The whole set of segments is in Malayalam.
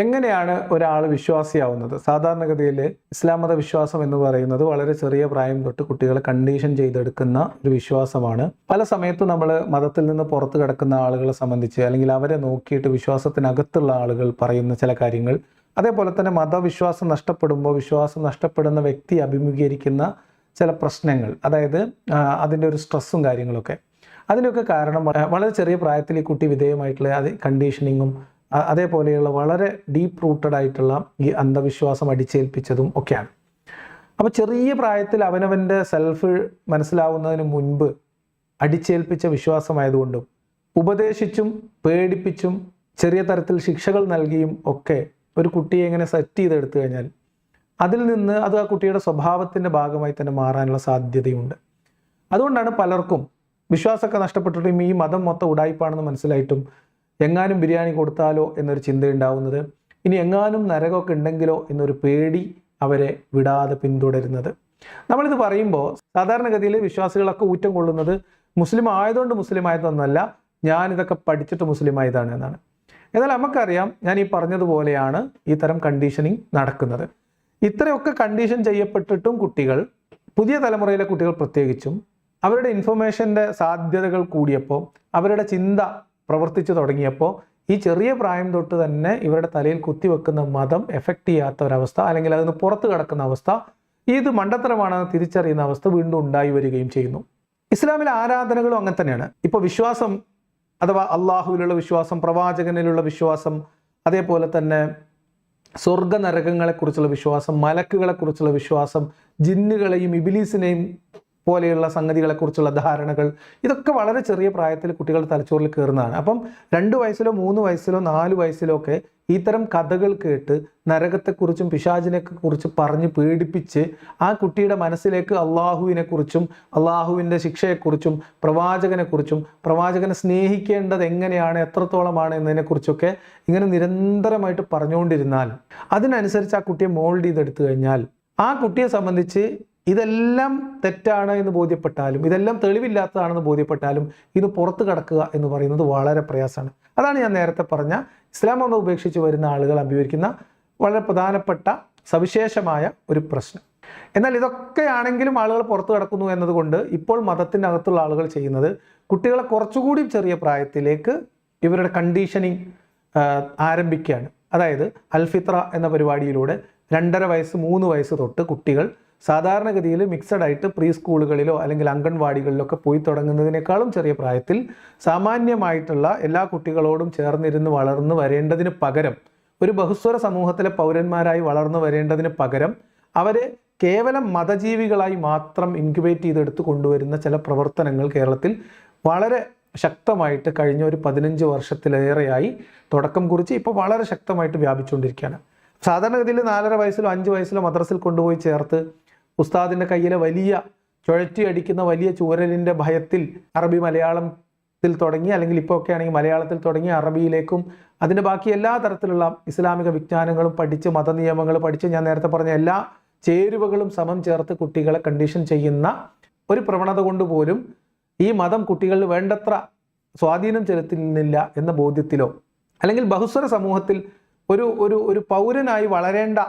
എങ്ങനെയാണ് ഒരാൾ വിശ്വാസിയാവുന്നത്? സാധാരണഗതിയിൽ ഇസ്ലാം മത വിശ്വാസം എന്ന് പറയുന്നത് വളരെ ചെറിയ പ്രായം തൊട്ട് കുട്ടികളെ കണ്ടീഷൻ ചെയ്തെടുക്കുന്ന ഒരു വിശ്വാസമാണ്. പല സമയത്തും നമ്മൾ മതത്തിൽ നിന്ന് പുറത്തു കിടക്കുന്ന ആളുകളെ സംബന്ധിച്ച് അല്ലെങ്കിൽ അവരെ നോക്കിയിട്ട് വിശ്വാസത്തിനകത്തുള്ള ആളുകൾ പറയുന്ന ചില കാര്യങ്ങൾ. അതേപോലെ തന്നെ മതവിശ്വാസം നഷ്ടപ്പെടുമ്പോൾ വിശ്വാസം നഷ്ടപ്പെടുന്ന വ്യക്തി അഭിമുഖീകരിക്കുന്ന ചില പ്രശ്നങ്ങൾ അതായത് അതിന്റെ ഒരു സ്ട്രെസ്സും കാര്യങ്ങളൊക്കെ. അതിനൊക്കെ കാരണം വളരെ ചെറിയ പ്രായത്തിൽ ഈ കുട്ടി വിധേയമായിട്ടുള്ള അത് കണ്ടീഷനിങ്ങും അതേപോലെയുള്ള വളരെ ഡീപ്പ് റൂട്ടഡ് ആയിട്ടുള്ള ഈ അന്ധവിശ്വാസം അടിച്ചേൽപ്പിച്ചതും ഒക്കെയാണ്. അപ്പോൾ ചെറിയ പ്രായത്തിൽ അവനവന്റെ സെൽഫ് മനസ്സിലാവുന്നതിന് മുൻപ് അടിച്ചേൽപ്പിച്ച വിശ്വാസമായതുകൊണ്ടും ഉപദേശിച്ചും പേടിപ്പിച്ചും ചെറിയ തരത്തിൽ ശിക്ഷകൾ നൽകിയും ഒക്കെ ഒരു കുട്ടിയെ എങ്ങനെ സെറ്റ് ചെയ്തെടുത്തു കഴിഞ്ഞാൽ അതിൽ നിന്ന് അത് ആ കുട്ടിയുടെ സ്വഭാവത്തിന്റെ ഭാഗമായി തന്നെ മാറാനുള്ള സാധ്യതയുണ്ട്. അതുകൊണ്ടാണ് പലർക്കും വിശ്വാസമൊക്കെ നഷ്ടപ്പെട്ടിട്ടും ഈ മതം മൊത്തം ഉടായ്പാണെന്ന് മനസ്സിലായിട്ടും എങ്ങാനും ബിരിയാണി കൊടുത്താലോ എന്നൊരു ചിന്തയുണ്ടാവുന്നത്. ഇനി എങ്ങാനും നരകമൊക്കെ ഉണ്ടെങ്കിലോ എന്നൊരു പേടി അവരെ വിടാതെ പിന്തുടരുന്നത്. നമ്മളിത് പറയുമ്പോൾ സാധാരണഗതിയിൽ വിശ്വാസികളൊക്കെ ഊറ്റം കൊള്ളുന്നത് മുസ്ലിം ആയതുകൊണ്ട് മുസ്ലിം ആയതൊന്നല്ല ഞാനിതൊക്കെ പഠിച്ചിട്ട് മുസ്ലിം ആയതാണ് എന്നാണ്. എന്നാൽ നമുക്കറിയാം ഞാൻ ഈ പറഞ്ഞതുപോലെയാണ് ഈ തരം കണ്ടീഷനിങ് നടക്കുന്നത്. ഇത്രയൊക്കെ കണ്ടീഷൻ ചെയ്യപ്പെട്ടിട്ടും കുട്ടികൾ പുതിയ തലമുറയിലെ കുട്ടികൾ പ്രത്യേകിച്ചും അവരുടെ ഇൻഫർമേഷന്റെ സാധ്യതകൾ കൂടിയപ്പോൾ അവരുടെ ചിന്ത പ്രവർത്തിച്ചു തുടങ്ങിയപ്പോൾ ഈ ചെറിയ പ്രായം തൊട്ട് തന്നെ ഇവരുടെ തലയിൽ കുത്തിവെക്കുന്ന മതം എഫക്റ്റ് ചെയ്യാത്ത ഒരവസ്ഥ അല്ലെങ്കിൽ അതിന് പുറത്ത് കിടക്കുന്ന അവസ്ഥ ഇത് മണ്ടത്തരമാണെന്ന് തിരിച്ചറിയുന്ന അവസ്ഥ വീണ്ടും ഉണ്ടായി വരികയും ചെയ്യുന്നു. ഇസ്ലാമിലെ ആരാധനകളും അങ്ങനെ തന്നെയാണ്. ഇപ്പോൾ വിശ്വാസം അഥവാ അള്ളാഹുവിലുള്ള വിശ്വാസം പ്രവാചകനിലുള്ള വിശ്വാസം അതേപോലെ തന്നെ സ്വർഗ നരകങ്ങളെക്കുറിച്ചുള്ള വിശ്വാസം മലക്കുകളെക്കുറിച്ചുള്ള വിശ്വാസം ജിന്നുകളെയും ഇബിലീസിനെയും പോലെയുള്ള സംഗതികളെക്കുറിച്ചുള്ള ധാരണകൾ ഇതൊക്കെ വളരെ ചെറിയ പ്രായത്തിൽ കുട്ടികളുടെ തലച്ചോറിൽ കയറുന്നതാണ്. അപ്പം രണ്ട് വയസ്സിലോ മൂന്ന് വയസ്സിലോ നാല് വയസ്സിലോ ഒക്കെ ഇത്തരം കഥകൾ കേട്ട് നരകത്തെക്കുറിച്ചും പിശാചിനെക്കുറിച്ച് പറഞ്ഞ് പേടിപ്പിച്ച് ആ കുട്ടിയുടെ മനസ്സിലേക്ക് അള്ളാഹുവിനെക്കുറിച്ചും അള്ളാഹുവിന്റെ ശിക്ഷയെക്കുറിച്ചും പ്രവാചകനെക്കുറിച്ചും പ്രവാചകനെ സ്നേഹിക്കേണ്ടത് എങ്ങനെയാണ് എത്രത്തോളമാണ് എന്നതിനെക്കുറിച്ചൊക്കെ ഇങ്ങനെ നിരന്തരമായിട്ട് പറഞ്ഞുകൊണ്ടിരുന്നാൽ അതിനനുസരിച്ച് ആ കുട്ടിയെ മോൾഡ് ചെയ്തെടുത്തു കഴിഞ്ഞാൽ ആ കുട്ടിയെ സംബന്ധിച്ച് ഇതെല്ലാം തെറ്റാണ് എന്ന് ബോധ്യപ്പെട്ടാലും ഇതെല്ലാം തെളിവില്ലാത്തതാണെന്ന് ബോധ്യപ്പെട്ടാലും ഇത് പുറത്ത് കടക്കുക എന്ന് പറയുന്നത് വളരെ പ്രയാസമാണ്. അതാണ് ഞാൻ നേരത്തെ പറഞ്ഞ ഇസ്ലാം മതം ഉപേക്ഷിച്ച് വരുന്ന ആളുകൾ അഭിമുഖിക്കുന്ന വളരെ പ്രധാനപ്പെട്ട സവിശേഷമായ ഒരു പ്രശ്നം. എന്നാൽ ഇതൊക്കെയാണെങ്കിലും ആളുകൾ പുറത്തു കിടക്കുന്നു എന്നതുകൊണ്ട് ഇപ്പോൾ മതത്തിനകത്തുള്ള ആളുകൾ ചെയ്യുന്നത് കുട്ടികളെ കുറച്ചുകൂടി ചെറിയ പ്രായത്തിലേക്ക് ഇവരുടെ കണ്ടീഷനിങ് ആരംഭിക്കുകയാണ്. അതായത് അൽഫിത്ര എന്ന പരിപാടിയിലൂടെ രണ്ടര വയസ്സ് മൂന്ന് വയസ്സ് തൊട്ട് കുട്ടികൾ സാധാരണഗതിയിൽ മിക്സഡ് ആയിട്ട് പ്രീ സ്കൂളുകളിലോ അല്ലെങ്കിൽ അംഗൻവാടികളിലൊക്കെ പോയി തുടങ്ങുന്നതിനേക്കാളും ചെറിയ പ്രായത്തിൽ സാമാന്യമായിട്ടുള്ള എല്ലാ കുട്ടികളോടും ചേർന്നിരുന്ന് വളർന്നു വരേണ്ടതിന് പകരം ഒരു ബഹുസ്വര സമൂഹത്തിലെ പൗരന്മാരായി വളർന്നു വരേണ്ടതിന് പകരം അവരെ കേവലം മതജീവികളായി മാത്രം ഇൻക്യുബേറ്റ് ചെയ്തെടുത്ത് കൊണ്ടുവരുന്ന ചില പ്രവർത്തനങ്ങൾ കേരളത്തിൽ വളരെ ശക്തമായിട്ട് കഴിഞ്ഞ ഒരു പതിനഞ്ച് വർഷത്തിലേറെയായി തുടക്കം കുറിച്ച് ഇപ്പോൾ വളരെ ശക്തമായിട്ട് വ്യാപിച്ചുകൊണ്ടിരിക്കുകയാണ്. സാധാരണഗതിയിൽ നാലര വയസ്സിലോ അഞ്ച് വയസ്സിലോ മദ്രസിൽ കൊണ്ടുപോയി ചേർത്ത് ഉസ്താദിന്റെ കയ്യിലെ വലിയ ചുഴറ്റി അടിക്കുന്ന വലിയ ചൂരലിന്റെ ഭയത്തിൽ അറബി മലയാളത്തിൽ തുടങ്ങി അല്ലെങ്കിൽ ഇപ്പോൾ ഒക്കെ ആണെങ്കിൽ മലയാളത്തിൽ തുടങ്ങി അറബിയിലേക്കും അതിന്റെ ബാക്കി എല്ലാ തരത്തിലുള്ള ഇസ്ലാമിക വിജ്ഞാനങ്ങളും പഠിച്ച് മതനിയമങ്ങൾ പഠിച്ച് ഞാൻ നേരത്തെ പറഞ്ഞ എല്ലാ ചേരുവകളും സമം ചേർത്ത് കുട്ടികളെ കണ്ടീഷൻ ചെയ്യുന്ന ഒരു പ്രവണത കൊണ്ട് പോലും ഈ മതം കുട്ടികളിൽ വേണ്ടത്ര സ്വാധീനം ചെലുത്തുന്നില്ല എന്ന ബോധ്യത്തിലോ അല്ലെങ്കിൽ ബഹുസ്വര സമൂഹത്തിൽ ഒരു ഒരു ഒരു പൗരനായി വളരേണ്ട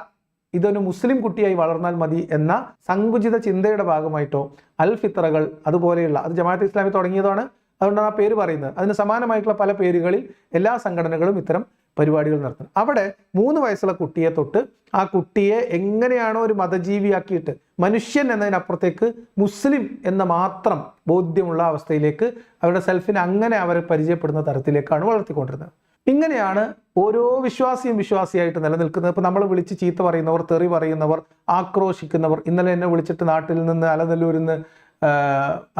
ഇതൊരു മുസ്ലിം കുട്ടിയായി വളർന്നാൽ മതി എന്ന സങ്കുചിത ചിന്തയുടെ ഭാഗമായിട്ടോ അൽ ഫിത്രകൾ അതുപോലെയുള്ള അത് ജമാഅത്ത് ഇസ്ലാമി തുടങ്ങിയതാണ്. അതുകൊണ്ടാണ് ആ പേര് പറയുന്നത്. അതിന് സമാനമായിട്ടുള്ള പല പേരുകളിൽ എല്ലാ സംഘടനകളും ഇത്തരം പരിപാടികൾ നടത്തുന്നു. അവിടെ മൂന്ന് വയസ്സുള്ള കുട്ടിയെ തൊട്ട് ആ കുട്ടിയെ എങ്ങനെയാണോ ഒരു മതജീവിയാക്കിയിട്ട് മനുഷ്യൻ എന്നതിനപ്പുറത്തേക്ക് മുസ്ലിം എന്ന മാത്രം ബോധ്യമുള്ള അവസ്ഥയിലേക്ക് അവരുടെ സെൽഫിനെ അങ്ങനെ അവരെ പരിചയപ്പെടുന്ന തരത്തിലേക്കാണ് വളർത്തിക്കൊണ്ടിരുന്നത്. ഇങ്ങനെയാണ് ഓരോ വിശ്വാസിയും വിശ്വാസിയായിട്ട് നിലനിൽക്കുന്നത്. ഇപ്പം നമ്മൾ വിളിച്ച് ചീത്ത പറയുന്നവർ തെറി പറയുന്നവർ ആക്രോശിക്കുന്നവർ ഇന്നലെ എന്നെ വിളിച്ചിട്ട് നാട്ടിൽ നിന്ന് അലനല്ലൂരിൽ നിന്ന്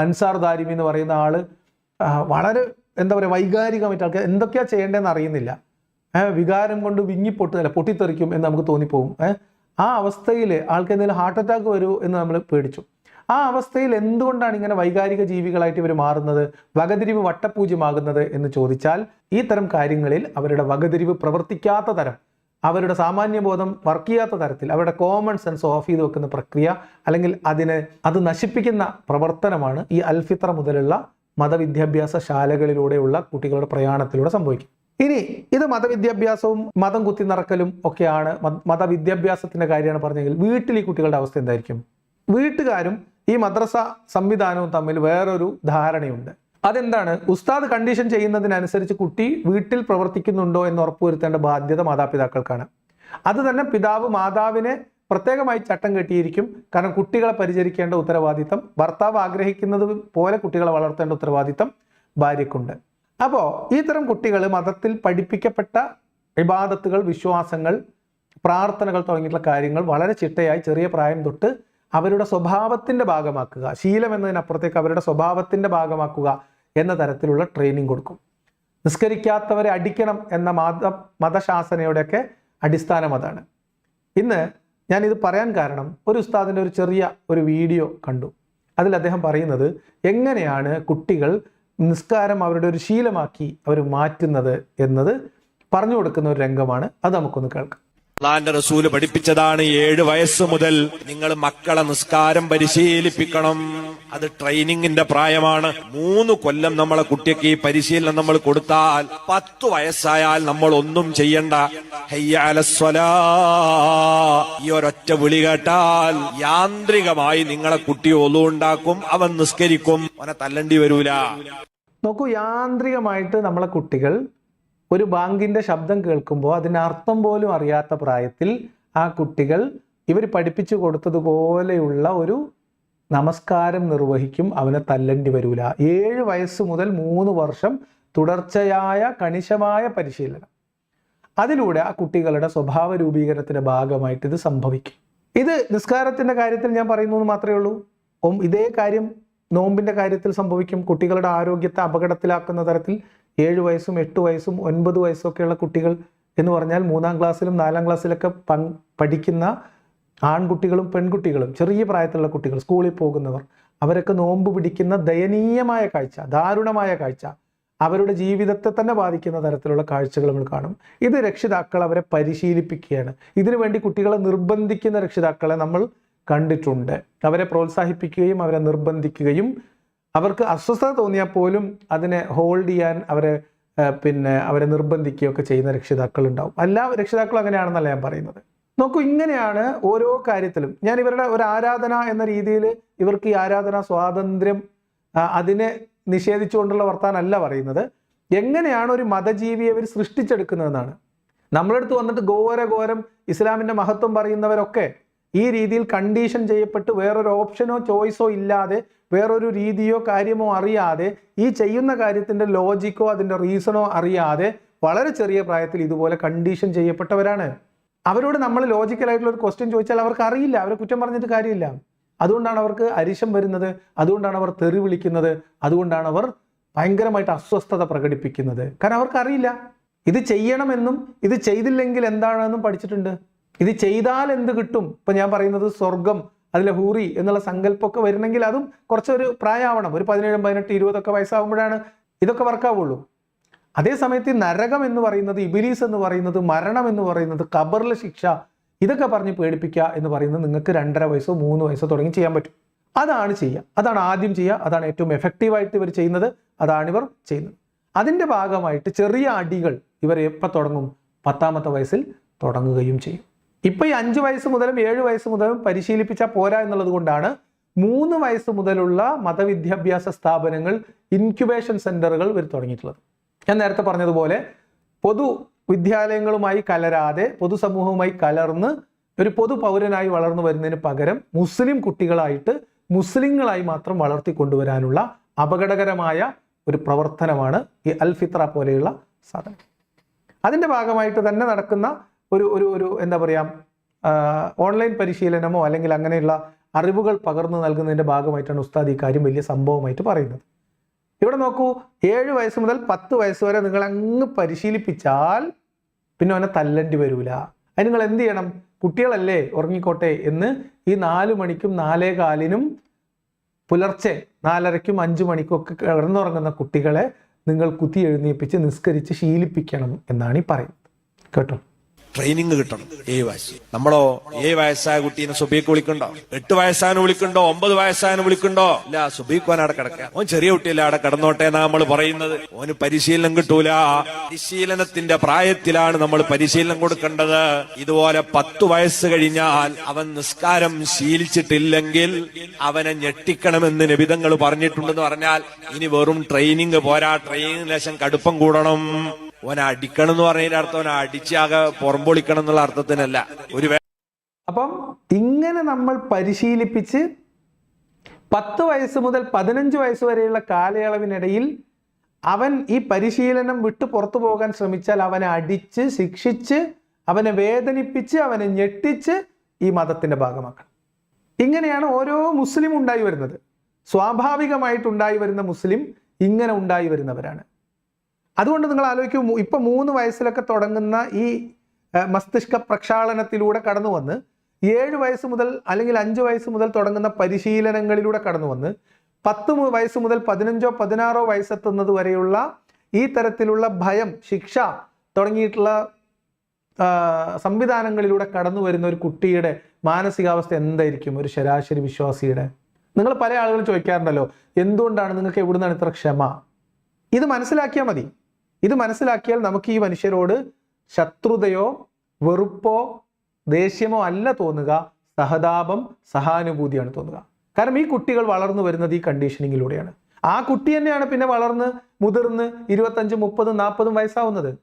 അൻസാർ ദാരിമി എന്ന് പറയുന്ന ആൾ വളരെ എന്താ പറയുക വൈകാരികമായിട്ട് ആൾക്കാർ എന്തൊക്കെയാ ചെയ്യേണ്ടതെന്ന് അറിയുന്നില്ല. വികാരം കൊണ്ട് വിങ്ങിപ്പൊട്ടുന്നില്ല പൊട്ടിത്തെറിക്കും എന്ന് നമുക്ക് തോന്നിപ്പോകും. ആ അവസ്ഥയിൽ ആൾക്ക് എന്തെങ്കിലും ഹാർട്ട് അറ്റാക്ക് വരൂ എന്ന് നമ്മൾ പേടിച്ചു. ആ അവസ്ഥയിൽ എന്തുകൊണ്ടാണ് ഇങ്ങനെ വൈകാരിക ജീവികളായിട്ട് ഇവർ മാറുന്നത്? വകതിരിവ് വട്ടപൂജ്യമാകുന്നത് എന്ന് ചോദിച്ചാൽ ഈ തരം കാര്യങ്ങളിൽ അവരുടെ വകതിരിവ് പ്രവർത്തിക്കാത്ത തരം അവരുടെ സാമാന്യബോധം വർക്ക് ചെയ്യാത്ത തരത്തിൽ അവരുടെ കോമൺ സെൻസ് ഓഫ് ചെയ്ത് വെക്കുന്ന പ്രക്രിയ അല്ലെങ്കിൽ അതിനെ അത് നശിപ്പിക്കുന്ന പ്രവർത്തനമാണ് ഈ അൽഫിത്ര മുതലുള്ള മതവിദ്യാഭ്യാസ ശാലകളിലൂടെയുള്ള കുട്ടികളുടെ പ്രയാണത്തിലൂടെ സംഭവിക്കും. ഇനി ഇത് മതവിദ്യാഭ്യാസവും മതം കുത്തി നിറക്കലും ഒക്കെയാണ് മതവിദ്യാഭ്യാസത്തിന്റെ കാര്യമാണ് പറഞ്ഞെങ്കിൽ വീട്ടിൽ ഈ കുട്ടികളുടെ അവസ്ഥ എന്തായിരിക്കും? വീട്ടുകാരും ഈ മദ്രസ സംവിധാനവും തമ്മിൽ വേറൊരു ധാരണയുണ്ട്. അതെന്താണ്? ഉസ്താദ് കണ്ടീഷൻ ചെയ്യുന്നതിനനുസരിച്ച് കുട്ടി വീട്ടിൽ പ്രവർത്തിക്കുന്നുണ്ടോ എന്ന് ഉറപ്പുവരുത്തേണ്ട ബാധ്യത മാതാപിതാക്കൾക്കാണ്. അത് തന്നെ പിതാവ് മാതാവിനെ പ്രത്യേകമായി ചട്ടം കെട്ടിയിരിക്കും. കാരണം കുട്ടികളെ പരിചരിക്കേണ്ട ഉത്തരവാദിത്തം ഭർത്താവ് ആഗ്രഹിക്കുന്നത് പോലെ കുട്ടികളെ വളർത്തേണ്ട ഉത്തരവാദിത്തം ഭാര്യയ്ക്കുണ്ട്. അപ്പോൾ ഇത്തരം തരം കുട്ടികൾ മതത്തിൽ പഠിപ്പിക്കപ്പെട്ട വിവാദത്തുകൾ വിശ്വാസങ്ങൾ പ്രാർത്ഥനകൾ തുടങ്ങിയിട്ടുള്ള കാര്യങ്ങൾ വളരെ ചിട്ടയായി ചെറിയ പ്രായം തൊട്ട് അവരുടെ സ്വഭാവത്തിന്റെ ഭാഗമാക്കുക. ശീലം എന്നതിനപ്പുറത്തേക്ക് അവരുടെ സ്വഭാവത്തിന്റെ ഭാഗമാക്കുക എന്ന തരത്തിലുള്ള ട്രെയിനിങ് കൊടുക്കും. നിസ്കരിക്കാത്തവരെ അടിക്കണം എന്ന മത മതശാസനയുടെയൊക്കെ അടിസ്ഥാനം അതാണ്. ഇന്ന് ഞാൻ ഇത് പറയാൻ കാരണം ഒരു ഉസ്താദിന്റെ ഒരു ചെറിയ ഒരു വീഡിയോ കണ്ടു. അതിൽ അദ്ദേഹം പറയുന്നത് എങ്ങനെയാണ് കുട്ടികൾ നിസ്കാരം അവരുടെ ഒരു ശീലമാക്കി അവർ മാറ്റുന്നത് എന്നത് പറഞ്ഞു കൊടുക്കുന്ന ഒരു രംഗമാണ്. അത് നമുക്കൊന്ന് കേൾക്കാം. അള്ളാന്റെ റസൂൽ പഠിപ്പിച്ചതാണ് ഏഴ് വയസ്സ് മുതൽ നിങ്ങൾ മക്കളെ നിസ്കാരം പരിശീലിപ്പിക്കണം. അത് ട്രെയിനിങ്ങിന്റെ പ്രായമാണ്. മൂന്ന് കൊല്ലം നമ്മളെ കുട്ടിക്ക് ഈ പരിശീലനം നമ്മൾ കൊടുത്താൽ പത്ത് വയസ്സായാൽ നമ്മൾ ഒന്നും ചെയ്യണ്ട. ഹയ്യാലസ്വലാ ഈ ഒരൊറ്റ വിളി കേട്ടാൽ യാന്ത്രികമായി നിങ്ങളെ കുട്ടി ഒലുണ്ടാക്കും അവൻ നിസ്കരിക്കും. അവനെ തല്ലണ്ടി വരൂല. നോക്കൂ യാന്ത്രികമായിട്ട് നമ്മളെ കുട്ടികൾ ഒരു ബാങ്കിന്റെ ശബ്ദം കേൾക്കുമ്പോൾ അതിനർത്ഥം പോലും അറിയാത്ത പ്രായത്തിൽ ആ കുട്ടികൾ ഇവർ പഠിപ്പിച്ചു കൊടുത്തതുപോലെയുള്ള ഒരു നമസ്കാരം നിർവഹിക്കും അവനെ തല്ലേണ്ടി വരൂല. ഏഴ് വയസ്സ് മുതൽ മൂന്ന് വർഷം തുടർച്ചയായ കണിശമായ പരിശീലനം. അതിലൂടെ ആ കുട്ടികളുടെ സ്വഭാവ രൂപീകരണത്തിന്റെ ഭാഗമായിട്ട് ഇത് സംഭവിക്കും. ഇത് നിസ്കാരത്തിന്റെ കാര്യത്തിൽ ഞാൻ പറയുന്നു മാത്രമേ ഉള്ളൂ. ഇതേ കാര്യം നോമ്പിന്റെ കാര്യത്തിൽ സംഭവിക്കും. കുട്ടികളുടെ ആരോഗ്യത്തെ അപകടത്തിലാക്കുന്ന തരത്തിൽ ഏഴ് വയസ്സും എട്ട് വയസ്സും ഒൻപത് വയസ്സും ഒക്കെയുള്ള കുട്ടികൾ എന്ന് പറഞ്ഞാൽ മൂന്നാം ക്ലാസ്സിലും നാലാം ക്ലാസ്സിലൊക്കെ പഠിക്കുന്ന ആൺകുട്ടികളും പെൺകുട്ടികളും ചെറിയ പ്രായത്തിലുള്ള കുട്ടികൾ സ്കൂളിൽ പോകുന്നവർ അവരൊക്കെ നോമ്പ് പിടിക്കുന്ന ദയനീയമായ കാഴ്ച ദാരുണമായ കാഴ്ച അവരുടെ ജീവിതത്തെ തന്നെ ബാധിക്കുന്ന തരത്തിലുള്ള കാഴ്ചകൾ നമ്മൾ കാണും. ഇത് രക്ഷിതാക്കൾ അവരെ പരിശീലിപ്പിക്കുകയാണ്. ഇതിനു വേണ്ടി കുട്ടികളെ നിർബന്ധിക്കുന്ന രക്ഷിതാക്കളെ നമ്മൾ കണ്ടിട്ടുണ്ട്. അവരെ പ്രോത്സാഹിപ്പിക്കുകയും അവരെ നിർബന്ധിക്കുകയും അവർക്ക് അസ്വസ്ഥത തോന്നിയാൽ പോലും അതിനെ ഹോൾഡ് ചെയ്യാൻ അവരെ പിന്നെ അവരെ നിർബന്ധിക്കുകയൊക്കെ ചെയ്യുന്ന രക്ഷിതാക്കൾ ഉണ്ടാവും എല്ലാ രക്ഷിതാക്കളും അങ്ങനെയാണെന്നല്ല ഞാൻ പറയുന്നത്. നോക്കൂ ഇങ്ങനെയാണ് ഓരോ കാര്യത്തിലും ഞാൻ ഇവരുടെ ഒരു ആരാധന എന്ന രീതിയിൽ ഇവർക്ക് ഈ ആരാധന സ്വാതന്ത്ര്യം അതിനെ നിഷേധിച്ചുകൊണ്ടുള്ള വർത്താനല്ല പറയുന്നത്. എങ്ങനെയാണ് ഒരു മതജീവിയെ അവർ സൃഷ്ടിച്ചെടുക്കുന്നതെന്നാണ്. നമ്മളെടുത്ത് വന്നിട്ട് ഘോര ഘോരം ഇസ്ലാമിന്റെ മഹത്വം പറയുന്നവരൊക്കെ ഈ രീതിയിൽ കണ്ടീഷൻ ചെയ്യപ്പെട്ട് വേറൊരു ഓപ്ഷനോ ചോയ്സോ ഇല്ലാതെ വേറൊരു രീതിയോ കാര്യമോ അറിയാതെ ഈ ചെയ്യുന്ന കാര്യത്തിന്റെ ലോജിക്കോ അതിന്റെ റീസണോ അറിയാതെ വളരെ ചെറിയ പ്രായത്തിൽ ഇതുപോലെ കണ്ടീഷൻ ചെയ്യപ്പെട്ടവരാണ്. അവരോട് നമ്മൾ ലോജിക്കലായിട്ടുള്ള ഒരു ക്വസ്റ്റ്യൻ ചോദിച്ചാൽ അവർക്ക് അറിയില്ല അവരെ കുറ്റം പറഞ്ഞിട്ട് കാര്യമില്ല. അതുകൊണ്ടാണ് അവർക്ക് അരിശം വരുന്നത് അതുകൊണ്ടാണ് അവർ തെറി വിളിക്കുന്നത് അതുകൊണ്ടാണ് അവർ ഭയങ്കരമായിട്ട് അസ്വസ്ഥത പ്രകടിപ്പിക്കുന്നത്. കാരണം അവർക്കറിയില്ല ഇത് ചെയ്യണമെന്നും ഇത് ചെയ്തില്ലെങ്കിൽ എന്താണെന്നും പഠിച്ചിട്ടുണ്ട്. ഇത് ചെയ്താൽ എന്ത് കിട്ടും? ഇപ്പൊ ഞാൻ പറയുന്നത് സ്വർഗം അതിലെ ഹൂറി എന്നുള്ള സങ്കല്പമൊക്കെ വരണമെങ്കിൽ അതും കുറച്ചൊരു പ്രായമാവണം ഒരു പതിനേഴും പതിനെട്ട് ഇരുപതൊക്കെ വയസ്സാകുമ്പോഴാണ് ഇതൊക്കെ വർക്കാവുള്ളൂ. അതേ സമയത്ത് നരകം എന്ന് പറയുന്നത് ഇബിലീസ് എന്ന് പറയുന്നത് മരണം എന്ന് പറയുന്നത് കബറിലെ ശിക്ഷ ഇതൊക്കെ പറഞ്ഞ് പേടിപ്പിക്കുക എന്ന് പറയുന്നത് നിങ്ങൾക്ക് രണ്ടര വയസ്സോ മൂന്ന് വയസ്സോ തുടങ്ങി ചെയ്യാൻ പറ്റും. അതാണ് ചെയ്യുക. അതാണ് ആദ്യം ചെയ്യുക. അതാണ് ഏറ്റവും എഫക്റ്റീവായിട്ട് ഇവർ ചെയ്യുന്നത്. അതാണ് ഇവർ ചെയ്യുന്നത്. അതിന്റെ ഭാഗമായിട്ട് ചെറിയ അടികൾ ഇവർ എപ്പോൾ തുടങ്ങും? പത്താമത്തെ വയസ്സിൽ തുടങ്ങുകയും ചെയ്യും. ഇപ്പൊ ഈ അഞ്ച് വയസ്സ് മുതലും ഏഴ് വയസ്സ് മുതലും പരിശീലിപ്പിച്ചാൽ പോരാ എന്നുള്ളത് കൊണ്ടാണ് മൂന്ന് വയസ്സ് മുതലുള്ള മതവിദ്യാഭ്യാസ സ്ഥാപനങ്ങൾ ഇൻക്യുബേഷൻ സെന്ററുകൾ വരു തുടങ്ങിയിട്ടുള്ളത്. ഞാൻ നേരത്തെ പറഞ്ഞതുപോലെ പൊതു വിദ്യാലയങ്ങളുമായി കലരാതെ പൊതുസമൂഹവുമായി കലർന്ന് ഒരു പൊതു പൗരനായി വളർന്നു വരുന്നതിന് പകരം മുസ്ലിം കുട്ടികളായിട്ട് മുസ്ലിങ്ങളായി മാത്രം വളർത്തി കൊണ്ടുവരാനുള്ള അപകടകരമായ ഒരു പ്രവർത്തനമാണ് ഈ അൽഫിത്ര പോലെയുള്ള സാധനം അതിന്റെ ഭാഗമായിട്ട് തന്നെ നടക്കുന്ന ഒരു ഒരു ഒരു എന്താ പറയുക ഓൺലൈൻ പരിശീലനമോ അല്ലെങ്കിൽ അങ്ങനെയുള്ള അറിവുകൾ പകർന്നു നൽകുന്നതിന്റെ ഭാഗമായിട്ടാണ് ഉസ്താദ് ഈ കാര്യം വലിയ സംഭവമായിട്ട് പറയുന്നത്. ഇവിടെ നോക്കൂ ഏഴ് വയസ്സ് മുതൽ പത്ത് വയസ്സ് വരെ നിങ്ങൾ അങ്ങ് പരിശീലിപ്പിച്ചാൽ പിന്നെ അവനെ തല്ലണ്ടി വരൂല. അതിന് നിങ്ങൾ എന്ത് ചെയ്യണം? കുട്ടികളല്ലേ ഉറങ്ങിക്കോട്ടെ എന്ന് ഈ നാല് മണിക്കും നാലേ കാലിനും പുലർച്ചെ നാലരയ്ക്കും അഞ്ചു മണിക്കും ഒക്കെ കിടന്നുറങ്ങുന്ന കുട്ടികളെ നിങ്ങൾ കുത്തി എഴുന്നേൽപ്പിച്ച് നിസ്കരിച്ച് ശീലിപ്പിക്കണം എന്നാണ് ഈ പറയുന്നത്. കേട്ടോ? ട്രെയിനിങ് കിട്ടണം. ഏഴ് വയസ്സ്. നമ്മളോ ഏഴ് വയസ്സായ കുട്ടീനെ സുബീക്ക് വിളിക്കണ്ടോ? എട്ട് വയസ്സാന് വിളിക്കണ്ടോ? ഒമ്പത് വയസ്സാന് വിളിക്കണ്ടോ? ഇല്ല സുബീക്ക് ഓൻ അവിടെ കിടക്കുക ഓൻ ചെറിയ കുട്ടിയല്ല അവിടെ കിടന്നോട്ടെ എന്നാ നമ്മൾ പറയുന്നത്. ഓന് പരിശീലനം കിട്ടൂല. പരിശീലനത്തിന്റെ പ്രായത്തിലാണ് നമ്മൾ പരിശീലനം കൊടുക്കേണ്ടത്. ഇതുപോലെ പത്ത് വയസ്സ് കഴിഞ്ഞാൽ അവൻ നിസ്കാരം ശീലിച്ചിട്ടില്ലെങ്കിൽ അവനെ ഞെട്ടിക്കണമെന്ന് നിബിതങ്ങൾ പറഞ്ഞിട്ടുണ്ടെന്ന് പറഞ്ഞാൽ ഇനി വെറും ട്രെയിനിങ് പോരാ. ട്രെയിനിങ് ലേശം കടുപ്പം കൂടണം. ഓനെ അടിക്കണം എന്ന് പറഞ്ഞതിന്റെ അർത്ഥം ഓനെ അടിച്ചാകെ പുറംപൊളിക്കണം എന്നുള്ള അർത്ഥത്തിനല്ല. ഒരു അപ്പം ഇങ്ങനെ നമ്മൾ പരിശീലിപ്പിച്ച് പത്ത് വയസ്സ് മുതൽ പതിനഞ്ച് വയസ്സ് വരെയുള്ള കാലയളവിനിടയിൽ അവൻ ഈ പരിശീലനം വിട്ടു പുറത്തു പോകാൻ ശ്രമിച്ചാൽ അവനെ അടിച്ച് ശിക്ഷിച്ച് അവനെ വേദനിപ്പിച്ച് അവനെ ഞെട്ടിച്ച് ഈ മതത്തിന്റെ ഭാഗമാക്കണം. ഇങ്ങനെയാണ് ഓരോ മുസ്ലിം ഉണ്ടായി വരുന്നത്. സ്വാഭാവികമായിട്ടുണ്ടായി വരുന്ന മുസ്ലിം ഇങ്ങനെ ഉണ്ടായി വരുന്നവരാണ്. അതുകൊണ്ട് നിങ്ങൾ ആലോചിക്കും ഇപ്പം മൂന്ന് വയസ്സിലൊക്കെ തുടങ്ങുന്ന ഈ മസ്തിഷ്ക പ്രക്ഷാളനത്തിലൂടെ കടന്നു വന്ന് ഏഴ് വയസ്സ് മുതൽ അല്ലെങ്കിൽ അഞ്ച് വയസ്സ് മുതൽ തുടങ്ങുന്ന പരിശീലനങ്ങളിലൂടെ കടന്നു വന്ന് പത്ത് വയസ്സ് മുതൽ പതിനഞ്ചോ പതിനാറോ വയസ്സെത്തുന്നത് വരെയുള്ള ഈ തരത്തിലുള്ള ഭയം ശിക്ഷ തുടങ്ങിയിട്ടുള്ള സംവിധാനങ്ങളിലൂടെ കടന്നു വരുന്ന ഒരു കുട്ടിയുടെ മാനസികാവസ്ഥ എന്തായിരിക്കും? ഒരു ശരാശരി വിശ്വാസിയുടെ? നിങ്ങൾ പല ആളുകളും ചോദിക്കാറുണ്ടല്ലോ എന്തുകൊണ്ടാണ് നിങ്ങൾക്ക് എവിടുന്നാണ് ഇത്ര ക്ഷമ? ഇത് മനസ്സിലാക്കിയാൽ മതി. ഇത് മനസ്സിലാക്കിയാൽ നമുക്ക് ഈ മനുഷ്യരോട് ശത്രുതയോ വെറുപ്പോ ദേഷ്യമോ അല്ല തോന്നുക. സഹതാപം സഹാനുഭൂതിയാണ് തോന്നുക. കാരണം ഈ കുട്ടികൾ വളർന്നു വരുന്നത് ഈ കണ്ടീഷനിങ്ങിലൂടെയാണ്. ആ കുട്ടി തന്നെയാണ് പിന്നെ വളർന്ന് മുതിർന്ന് ഇരുപത്തഞ്ച് മുപ്പതും നാൽപ്പതും വയസ്സാവുന്നത്.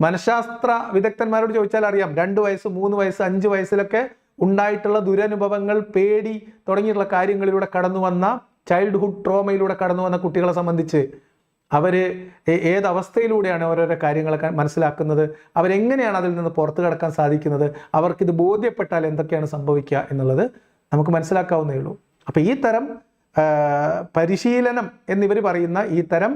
മനഃശാസ്ത്ര വിദഗ്ധന്മാരോട് ചോദിച്ചാൽ അറിയാം. രണ്ട് വയസ്സ് മൂന്ന് വയസ്സ് അഞ്ച് വയസ്സിലൊക്കെ ഉണ്ടായിട്ടുള്ള ദുരനുഭവങ്ങൾ പേടി തുടങ്ങിയിട്ടുള്ള കാര്യങ്ങളിലൂടെ കടന്നു വന്ന ചൈൽഡ്ഹുഡ് ട്രോമയിലൂടെ കടന്നു വന്ന കുട്ടികളെ സംബന്ധിച്ച് അവർ ഏതവസ്ഥയിലൂടെയാണ് ഓരോരോ കാര്യങ്ങളൊക്കെ മനസ്സിലാക്കുന്നത്? അവരെങ്ങനെയാണ് അതിൽ നിന്ന് പുറത്തു കടക്കാൻ സാധിക്കുന്നത്? അവർക്കിത് ബോധ്യപ്പെട്ടാൽ എന്തൊക്കെയാണ് സംഭവിക്കുക എന്നുള്ളത് നമുക്ക് മനസ്സിലാക്കാവുന്നേ ഉള്ളൂ. അപ്പോൾ ഈ തരം പരിശീലനം എന്നിവർ പറയുന്ന ഈ തരം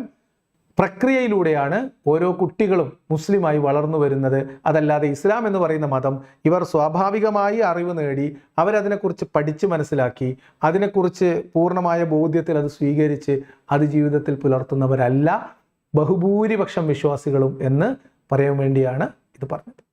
പ്രക്രിയയിലൂടെയാണ് ഓരോ കുട്ടികളും മുസ്ലിമായി വളർന്നു വരുന്നത്. അതല്ലാതെ ഇസ്ലാം എന്ന് പറയുന്ന മതം ഇവർ സ്വാഭാവികമായി അറിവ് നേടി അവരതിനെക്കുറിച്ച് പഠിച്ച് മനസ്സിലാക്കി അതിനെക്കുറിച്ച് പൂർണമായ ബോധ്യത്തിൽ അത് സ്വീകരിച്ച് അത് ജീവിതത്തിൽ പുലർത്തുന്നവരല്ല. ബഹുഭൂരിപക്ഷം വിശ്വാസികളും എന്ന് പറയാൻ വേണ്ടിയാണ് ഇത് പറഞ്ഞത്.